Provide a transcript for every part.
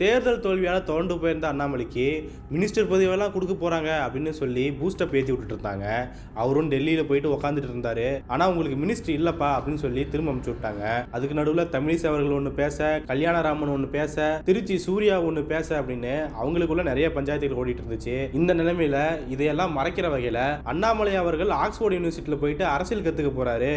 தேர்தல் தோல்வியால் தோண்டு போயிருந்த அண்ணாமலைக்கு மினிஸ்டர் பதவியெல்லாம் கொடுக்க போகிறாங்க அப்படின்னு சொல்லி பூஸ்டப் ஏற்றி விட்டுட்டு இருந்தாங்க. அவரும் டெல்லியில் போயிட்டு உக்காந்துட்டு இருந்தார். ஆனால் உங்களுக்கு மினிஸ்டர் இல்லைப்பா அப்படின்னு சொல்லி திரும்ப அனுப்பிச்சு விட்டாங்க. அதுக்கு நடுவில் தமிழிசை அவர்கள் ஒன்று பேச கல்யாணராமன் ஒன்று பேச திருச்சி சூர்யா ஒன்று பேச அப்படின்னு அவங்களுக்குள்ள நிறைய பஞ்சாயத்துகள் ஓடிட்டு இருந்துச்சு. இந்த நிலைமையில இதையெல்லாம் மறைக்கிற வகையில் அண்ணாமலை அவர்கள் ஆக்ஸ்போர்ட் யூனிவர்சிட்டியில் போயிட்டு அரசியல் கற்றுக்க போகிறாரு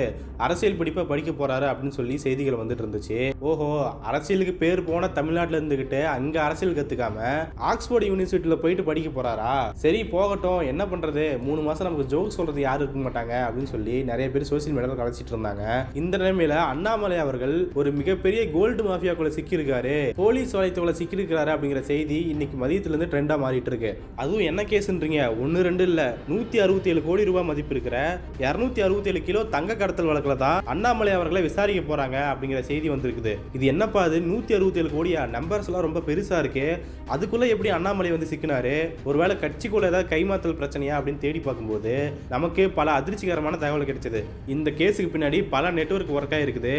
அரசியல் படிப்பை படிக்க போகிறாரு அப்படின்னு சொல்லி செய்திகள் வந்துட்டு இருந்துச்சு. ஓஹோ அரசியலுக்கு பேர் போன தமிழ்நாட்டில் இருந்துக்கிட்டு அங்க அரசியல் கத்துக்காம ஆக்ஸ்போர்ட் யூனிவர்சிட்டியில போயிட்டு படிக்க போறாரா? சரி போகட்டும். என்ன பண்றது? மூணு மாசம் நமக்கு ஜோக் சொல்றது யாரும் இருக்க மாட்டாங்க அப்படின்னு சொல்லி நிறைய பேர் சோசியல் மீடியாவில் கலைச்சிட்டு இருந்தாங்க. இந்த நிலைமையில அண்ணாமலை அவர்கள் ஒரு மிகப்பெரிய கோல்டு மாஃபியாக்குள்ள சிக்கியிருக்காரு. போலீஸ் வளையத்துக்குள்ள சிக்கியிருக்கிறாரு அப்படிங்கிற செய்தி இன்னைக்கு மதியத்துல இருந்து ட்ரெண்டா மாறிட்டு இருக்கு. அதுவும் என்ன கேஸ்ன்றீங்க ஒன்னு ரெண்டு இல்ல. நூத்தி அறுபத்தி ஏழு கோடி ரூபாய் மதிப்பு இருக்கிற இருநூத்தி அறுபத்தி ஏழு கிலோ தங்க கடத்தல் வழக்குல தான் அண்ணாமலை அவர்களை விசாரிக்க போறாங்க அப்படிங்கிற செய்தி வந்திருக்குது. இது என்னப்பா அது நூத்தி அறுபத்தி ஏழு கோடியா? நம்பர்ஸ் எல்லாம் ரொம்ப பெருசா இருக்கு அதுக்குள்ளே எப்படி அண்ணாமலை வந்து சிக்கினாரு? ஒருவேளை கட்சிக்குள்ள ஏதாவது கைமாத்தல் பிரச்சனையா அப்படின்னு தேடி பார்க்கும்போது நமக்கு பல அதிர்ச்சிகரமான தகவல் கிடைச்சது. இந்த கேஸுக்கு பின்னாடி பல நெட்வொர்க் ஒர்க் இருக்குது.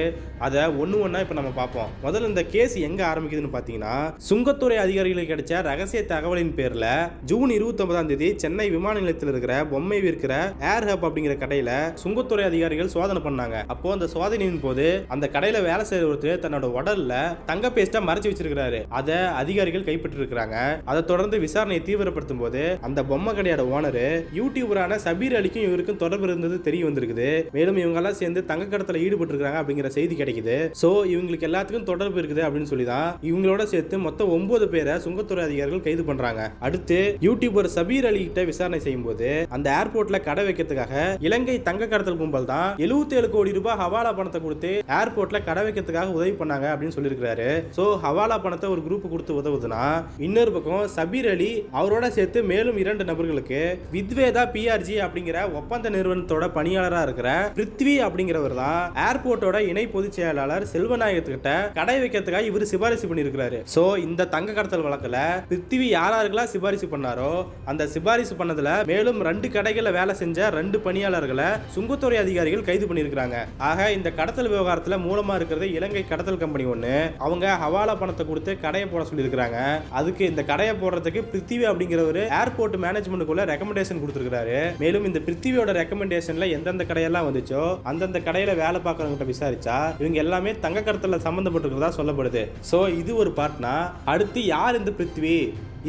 அதை ஒன்று ஒன்றா இப்போ நம்ம பார்ப்போம். முதல்ல இந்த கேஸ் எங்கே ஆரம்பிக்குதுன்னு பார்த்தீங்கன்னா சுங்கத்துறை அதிகாரிகளுக்கு கிடைச்ச ரகசிய தகவலின் பேரில் ஜூன் இருபத்தொன்பதாம் தேதி சென்னை விமான நிலையத்தில் இருக்கிற பொம்மை விற்கிற ஏர் ஹப் அப்படிங்கிற கடையில் சுங்கத்துறை அதிகாரிகள் சோதனை பண்ணாங்க. அப்போ அந்த சோதனையின் போது அந்த கடையில் வேலை செய்கிற ஒருத்தர் தன்னோட உடல்ல தங்க பேஸ்ட்டாக மறைச்சு வச்சிருக்கிறாரு. அது அதிகாரிகள் கைப்பற்றிருக்கிறாங்க. அதை தொடர்ந்து விசாரணையை தீவிரப்படுத்தும் போது அந்த பொம்மை கடையோட ஓனர் யூடியூபரான சபீர் அலிக்கும் இவருக்கும் தொடர்பு இருந்தது தெரிய வந்திருக்குது. மேலும் இவங்க எல்லாம் சேர்ந்து தங்க கடத்தல ஈடுபட்டு இருக்காங்க அப்படிங்கிற செய்தி கிடைக்குது. சோ இவங்களுக்கு எல்லாத்துக்கும் தொடர்பு இருக்குது அப்படின்னு சொல்லி தான் இவங்களோட சேர்த்து மொத்தம் ஒன்பது பேரை சுங்கத்துறை அதிகாரிகள் கைது பண்றாங்க. அடுத்து யூடியூபர் சபீர் அலி கிட்ட விசாரணை செய்யும் போது அந்த ஏர்போர்ட்ல கடை வைக்கிறதுக்காக இலங்கை தங்க கடத்தல் கும்பல் தான் 77 கோடி ரூபாய் ஹவாலா பணத்தை கொடுத்து ஏர்போர்ட்ல கடை வைக்கிறதுக்காக உதவி பண்ணாங்க அப்படின்னு சொல்லியிருக்காரு சோ ஹவாலா பணத்தை ஒரு குரூப் கொடுத்து உதவுதுன்னா இன்னொரு பக்கம் சபீர் அலி அவரோட சேர்த்து மேலும் இரண்டு நபர்களுக்கு வித்வேதா பிஆர்ஜி அப்படிங்கிற ஒப்பந்த நிறுவனத்தோட பணியாளராக இருக்கிற பிருத்வி அப்படிங்கிறவர் தான் ஏர்போர்ட்டோட இணை பொதுச் செயலாளர் செல்வநாயகத்துக்கிட்ட கடை வைக்கிறதுக்காக இவர் சிபாரிசு பண்ணியிருக்கிறாரு. ஸோ இந்த தங்க கடத்தல் வழக்கில் பிருத்வி யாராருக்கெல்லாம் சிபாரிசு பண்ணாரோ அந்த சிபாரிசு பண்ணதுல மேலும் ரெண்டு கடைகளில் வேலை செஞ்ச ரெண்டு பணியாளர்களை சுங்கத்துறை அதிகாரிகள் கைது பண்ணியிருக்கிறாங்க. ஆக இந்த கடத்தல் விவகாரத்தில் மூலமாக இருக்கிறது இலங்கை கடத்தல் கம்பெனி ஒன்று அவங்க ஹவாலா பணத்தை கொடுத்து கடை போட சொல்லியிருக்கிறாங்க. அதுக்கு இந்த கடையை போடுறதுக்கு பிருத்திவி அப்படிங்கிறவர் ஏர்போர்ட் மேனேஜ்மெண்ட்டுக்குள்ள ரெக்கமெண்டேஷன் கொடுத்துருக்காரு மேலும் இந்த பிருத்திவியோட ரெக்கமெண்டேஷன்ல எந்தெந்த கடையெல்லாம் வந்துச்சோ அந்தந்த கடையில வேலை பார்க்கறவங்கிட்ட விசாரிச்சா இவங்க எல்லாமே தங்க கடத்தல சம்பந்தப்பட்டிருக்கிறதா சொல்லப்படுது. ஸோ இது ஒரு பார்ட்னா அடுத்து யார் இந்த பிருத்திவி?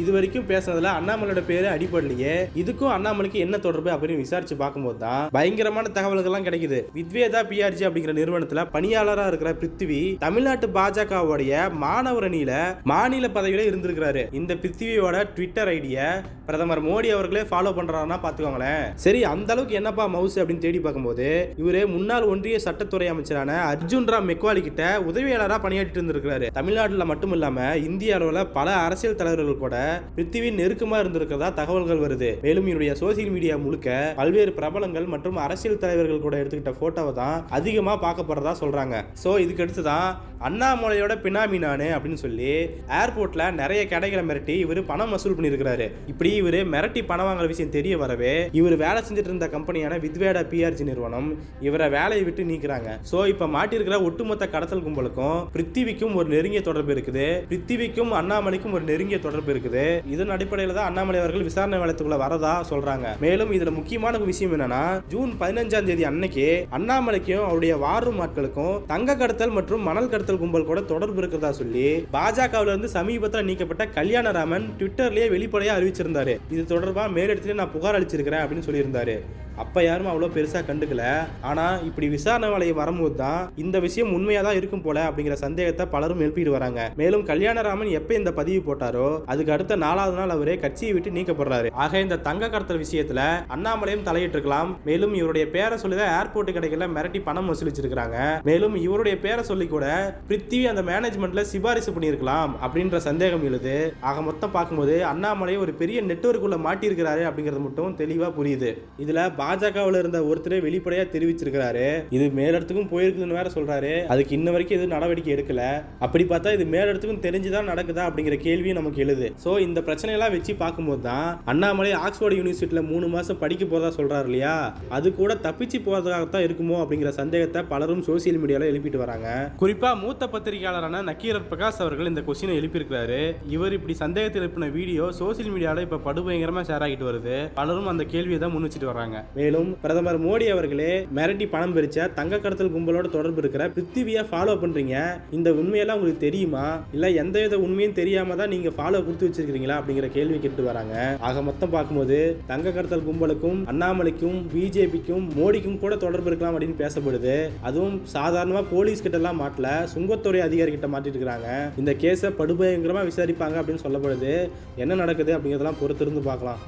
இது வரைக்கும் பேசுனதுல அண்ணாமலையோட பேரு அடிபடலையே. இதுக்கும் அண்ணாமலைக்கு என்ன தொடர்பு அப்படின்னு விசாரிச்சு பார்க்கும்போது தான் பயங்கரமான தகவல்கள்லாம் கிடைக்குது. வித்வேதா பிஆர்ஜி அப்படிங்கிற நிறுவனத்துல பணியாளரா இருக்கிற பிருத்திவி தமிழ்நாட்டு பாஜகவுடைய மாணவர் அணியில மாநில பதவியில இருந்திருக்கிறாரு. இந்த பிருத்திவியோட ட்விட்டர் ஐடிய பிரதமர் மோடி அவர்களே ஃபாலோ பண்றாருன்னா பாத்துக்கோங்களேன் சரி அந்த அளவுக்கு என்னப்பா மவுஸ் அப்படின்னு தேடி பார்க்கும்போது இவரு முன்னாள் ஒன்றிய சட்டத்துறை அமைச்சரான அர்ஜுன் ராம் மெக்வாலி கிட்ட உதவியாளரா பணியாற்றிட்டு இருந்திருக்கிறாரு. தமிழ்நாட்டுல மட்டும் இல்லாம இந்திய அளவுல பல அரசியல் தலைவர்கள் கூட பிருத்திவின் நெருக்கமா இருந்திருக்கிறதா தகவல்கள் வருது. மேலும் இவருடைய சோசியல் மீடியா முழுக்க பல்வேறு பிரபலங்கள் மற்றும் அரசியல் தலைவர்கள் கூட எடுத்துக்கிட்ட போட்டோவை தான் அதிகமா பார்க்கப்படுறதா சொல்றாங்க. சோ இதுக்கு அடுத்து தான் அண்ணாமலையோட பினாமி நானு அப்படின்னு சொல்லி ஏர்போர்ட்ல நிறைய கடைகளை மிரட்டி இவர் பணம் வசூல் பண்ணியிருக்கிறாரு. இப்படி இவர் மிரட்டி பணம் வாங்குற விஷயம் தெரிய வரவே இவர் வேலை செஞ்சுட்டு இருந்த கம்பெனியான வித்வேடா பிஆர்ஜி நிறுவனம் இவரை வேலையை விட்டு நீக்கிறாங்க. ஸோ இப்போ மாட்டியிருக்கிற ஒட்டுமொத்த கடத்தல் கும்பலுக்கும் பிருத்திவிக்கும் ஒரு நெருங்கிய தொடர்பு இருக்குது. பிருத்திவிக்கும் அண்ணாமலைக்கும் ஒரு நெருங்கிய தொடர்பு இருக்குது. இதன் அடிப்படையில் தான் அண்ணாமலை அவர்கள் விசாரணை வளையத்துக்குள்ள வரதா சொல்றாங்க. மேலும் இதுல முக்கியமான விஷயம் என்னன்னா ஜூன் பதினஞ்சாம் தேதி அன்னைக்கு அண்ணாமலைக்கும் அவருடைய வாரும் ஆட்களுக்கும் தங்க கடத்தல் மற்றும் மணல் கடத்தல் கும்பல் கூட தொடர்பு இருக்கிறதா சொல்லி பாஜகவுல இருந்து சமீபத்தில் நீக்கப்பட்ட கல்யாணராமன் ட்விட்டர்லயே வெளிப்படையா அறிவிச்சிருந்தாரு. இது தொடர்பா மேலிடத்துல நான் புகார் அளிச்சிருக்கிறேன் அப்படின்னு சொல்லியிருந்தாரு. அப்ப யாரும் அவ்வளோ பெருசா கண்டுக்கல. ஆனா இப்படி விசாரணை வலையை வரும்போது தான் இந்த விஷயம் உண்மையா தான் இருக்கும் போல அப்படிங்கிற சந்தேகத்தை பலரும் எழுப்பிட்டு வராங்க. மேலும் கல்யாணராமன் எப்ப இந்த பதிவு போட்டாரோ அதுக்கு அடுத்த நாலாவது நாள் அவரே கட்சியை விட்டு நீக்கப்படுறாரு. ஆக இந்த தங்க கடத்தல் விஷயத்துல அண்ணாமலையும் தலையிட்டு இருக்கலாம் மேலும் இவருடைய பேரை சொல்லி தான் ஏர்போர்ட் கடைகள்ல மிரட்டி பணம் வசூலிச்சிருக்காங்க மேலும் இவருடைய பேரை சொல்லி கூட பிருத்திவி அந்த மேனேஜ்மெண்ட்ல சிபாரிசு பண்ணியிருக்கலாம் அப்படின்ற சந்தேகம் எழுது. ஆக மொத்தம் பார்க்கும்போது அண்ணாமலை ஒரு பெரிய நெட்வொர்க் உள்ள மாட்டியிருக்கிறாரு அப்படிங்கிறது மட்டும் தெளிவா புரியுது. இதுல பாஜகவில் இருந்த ஒருத்தரே வெளிப்படையா தெரிவிச்சிருக்கிறாரு. இது மேலிடத்துக்கும் போயிருக்குதுன்னு வேற சொல்றாரு. அதுக்கு இன்ன வரைக்கும் எதுவும் நடவடிக்கை எடுக்கல. அப்படி பார்த்தா இது மேலிடத்துக்கும் தெரிஞ்சுதான் நடக்குதா அப்படிங்கிற கேள்வியும் நமக்கு எழுது. சோ இந்த பிரச்சனையெல்லாம் வச்சு பார்க்கும்போது தான் அண்ணாமலை ஆக்ஸ்போர்ட் யூனிவர்சிட்டியில மூணு மாசம் படிக்க போறதா சொல்றாரு இல்லையா? அது கூட தப்பிச்சு போறதுக்காகத்தான் இருக்குமோ அப்படிங்கிற சந்தேகத்தை பலரும் சோசியல் மீடியால எழுப்பிட்டு வராங்க. குறிப்பா மூத்த பத்திரிகையாளரான நக்கீரர் பிரகாஷ் அவர்கள் இந்த கொஸ்டினை எழுப்பியிருக்கிறாரு. இவர் இப்படி சந்தேகத்தில் எழுப்பின வீடியோ சோசியல் மீடியாவில் இப்போ படுபயங்கரமாக ஷேர் ஆகிட்டு வருது. பலரும் அந்த கேள்வியை தான் முன் வச்சுட்டு வராங்க. மேலும் பிரதமர் மோடி அவர்களே மிரட்டி பணம் பிரிச்ச தங்க கடத்தல் கும்பலோட தொடர்பு இருக்கிற பிருத்திவியை ஃபாலோ பண்றீங்க. இந்த உண்மையெல்லாம் உங்களுக்கு தெரியுமா? இல்ல எந்த வித உண்மையும் தெரியாம தான் நீங்க ஃபாலோ கொடுத்து வச்சிருக்கீங்களா அப்படிங்கிற கேள்வி கேட்டு வராங்க. ஆக மொத்தம் பார்க்கும்போது தங்க கடத்தல் கும்பலுக்கும் அண்ணாமலைக்கும் பிஜேபிக்கும் மோடிக்கும் கூட தொடர்பு இருக்கலாம் அப்படின்னு பேசப்படுது. அதுவும் சாதாரணமா போலீஸ் கிட்ட எல்லாம் மாட்டல. சுங்கத்துறை அதிகாரிகிட்ட மாட்டிட்டு இந்த கேஸை படுபயங்கரமாக விசாரிப்பாங்க அப்படின்னு சொல்லப்படுது. என்ன நடக்குது அப்படிங்கிறதெல்லாம் பொறுத்திருந்து பார்க்கலாம்.